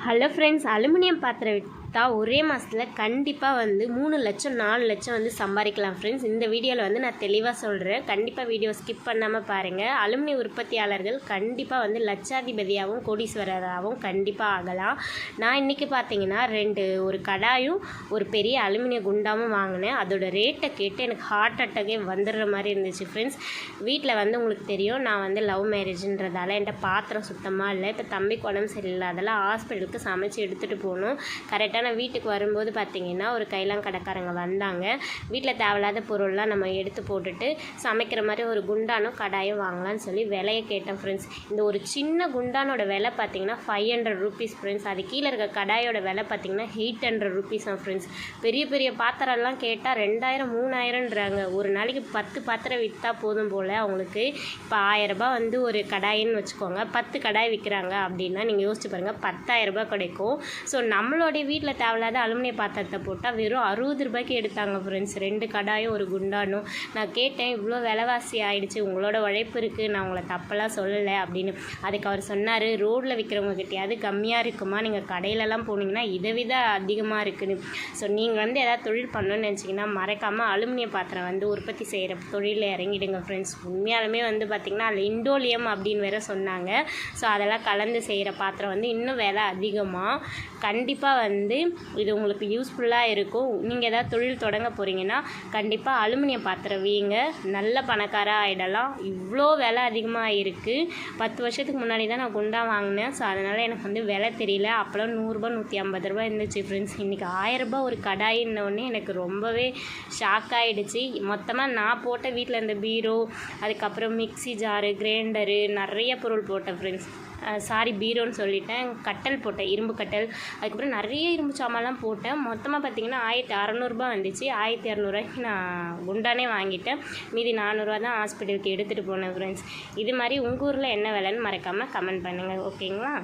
Hello friends aluminium பாத்திரம் பார்த்தா ஒரே மாதத்தில் கண்டிப்பாக வந்து மூணு லட்சம் நாலு லட்சம் வந்து சம்பாதிக்கலாம் ஃப்ரெண்ட்ஸ் இந்த வீடியோவில் வந்து நான் தெளிவாக சொல்கிறேன் கண்டிப்பாக வீடியோ ஸ்கிப் பண்ணாமல் பாருங்கள் அலுமினிய உற்பத்தியாளர்கள் கண்டிப்பாக வந்து லட்சாதிபதியாகவும் கோடீஸ்வரராகவும் கண்டிப்பாக ஆகலாம். நான் இன்றைக்கி பார்த்தீங்கன்னா ரெண்டு ஒரு கடாயும் ஒரு பெரிய அலுமினிய குண்டாவும் வாங்கினேன். அதோடய ரேட்டை கேட்டு எனக்கு ஹார்ட் அட்டாக்கே வந்துடுற மாதிரி இருந்துச்சு ஃப்ரெண்ட்ஸ் வீட்டில் வந்து உங்களுக்கு தெரியும் நான் வந்து லவ் மேரேஜ்ன்றதால என்கிட்ட பாத்திரம் சுத்தமாக இல்லை. இப்போ தம்பிக்கு உடம்பு சரியில்லாதால ஹாஸ்பிட்டலுக்கு சமைச்சு எடுத்துகிட்டு போகணும். கரெக்டாக நான் வீட்டுக்கு வரும்போது பார்த்தீங்கன்னா ஒரு கைலாம் கடைக்காரங்க வந்தாங்க. வீட்டில் தேவையில்லாத பொருள்லாம் நம்ம எடுத்து போட்டுட்டு சமைக்கிற மாதிரி ஒரு குண்டானும் கடாயும் வாங்கலாம்னு சொல்லி விலையை கேட்டேன் ஃப்ரெண்ட்ஸ் இந்த ஒரு சின்ன குண்டானோட விலை பார்த்தீங்கன்னா ஃபைவ் ஹண்ட்ரட் ருபீஸ் ஃப்ரெண்ட்ஸ் அது கீழே இருக்க கடாயோட விலை பார்த்தீங்கன்னா எயிட் ஹண்ட்ரட் ருபீஸ் தான் ஃப்ரெண்ட்ஸ் பெரிய பெரிய பாத்திரம்லாம் கேட்டால் ரெண்டாயிரம் மூணாயிரம்ன்றாங்க. ஒரு நாளைக்கு பத்து பாத்திரம் விற்றா போதும் போல் அவங்களுக்கு. இப்போ ஆயரரூபா வந்து ஒரு கடாயின்னு வச்சுக்கோங்க. பத்து கடாய் விற்கிறாங்க அப்படின்னா நீங்கள் யோசிச்சு பாருங்கள் பத்தாயிரரூபா கிடைக்கும். ஸோ நம்மளுடைய வீட்டில் தேவையில்லாத அலுமினிய பாத்திரத்தை போட்டால் வெறும் அறுபது ரூபாய்க்கு எடுத்தாங்க ஃப்ரெண்ட்ஸ் ரெண்டு கடாயும் ஒரு குண்டானும். நான் கேட்டேன் இவ்வளோ விலைவாசி ஆகிடுச்சு உங்களோட உழைப்பு இருக்குது நான் உங்களை தப்பெல்லாம் சொல்லலை அப்படின்னு. அதுக்கு அவர் சொன்னார் ரோட்டில் விற்கிறவங்க கிட்டேயாவது கம்மியாக இருக்குமா? நீங்கள் கடையிலலாம் போனீங்கன்னா இதை வித அதிகமாக இருக்குன்னு. ஸோ நீங்கள் வந்து எதாவது தொழில் பண்ணணும்னு நினச்சிங்கன்னா மறக்காமல் அலுமினிய பாத்திரம் வந்து உற்பத்தி செய்கிற தொழிலில் இறங்கிடுங்க ஃப்ரெண்ட்ஸ் உண்மையாலுமே வந்து பார்த்திங்கன்னா அதில் இண்டோலியம் அப்படின்னு வேற சொன்னாங்க. ஸோ அதெல்லாம் கலந்து செய்கிற பாத்திரம் வந்து இன்னும் விலை அதிகமாக கண்டிப்பாக வந்து இது உங்களுக்கு யூஸ்ஃபுல்லாக இருக்கும். நீங்கள் ஏதாவது தொழில் தொடங்க போகிறீங்கன்னா கண்டிப்பாக அலுமினிய பாத்திரம் வீங்க. நல்ல பணக்காராக ஆகிடலாம் இவ்வளோ விலை அதிகமாக இருக்குது பத்து வருஷத்துக்கு முன்னாடி தான் நான் குண்டா வாங்கினேன். ஸோ அதனால் எனக்கு வந்து விலை தெரியல. அப்போலாம் நூறுரூபா நூற்றி ஐம்பது ரூபா இருந்துச்சு ஃப்ரெண்ட்ஸ் இன்றைக்கி ஆயிரரூபா ஒரு கடாயின்னொடனே எனக்கு ரொம்பவே ஷாக் ஆகிடுச்சு மொத்தமாக நான் போட்ட வீட்டில் இந்த பீரோ அதுக்கப்புறம் மிக்ஸி ஜாரு கிரைண்டரு நிறைய பொருள் போட்டேன் ஃப்ரெண்ட்ஸ் சாரி பீரோன்னு சொல்லிட்டேன். கட்டல் போட்டேன். இரும்பு கட்டல். அதுக்கப்புறம் நிறைய இரும்பு இரும்பு சாமான்லாம் போட்டேன். மொத்தமாக பார்த்திங்கன்னா ஆயிரத்தி அறநூறுபா வந்துச்சு. ஆயிரத்தி இரநூறுவாய்க்கு நான் குண்டானே வாங்கிட்டேன். மீதி நானூறுரூவா தான் ஹாஸ்பிட்டலுக்கு எடுத்துகிட்டு போனேன் ஃப்ரெண்ட்ஸ் இது மாதிரி உங்கள் ஊரில் என்ன விலைன்னு மறக்காமல் கமெண்ட் பண்ணுங்கள் ஓகேங்களா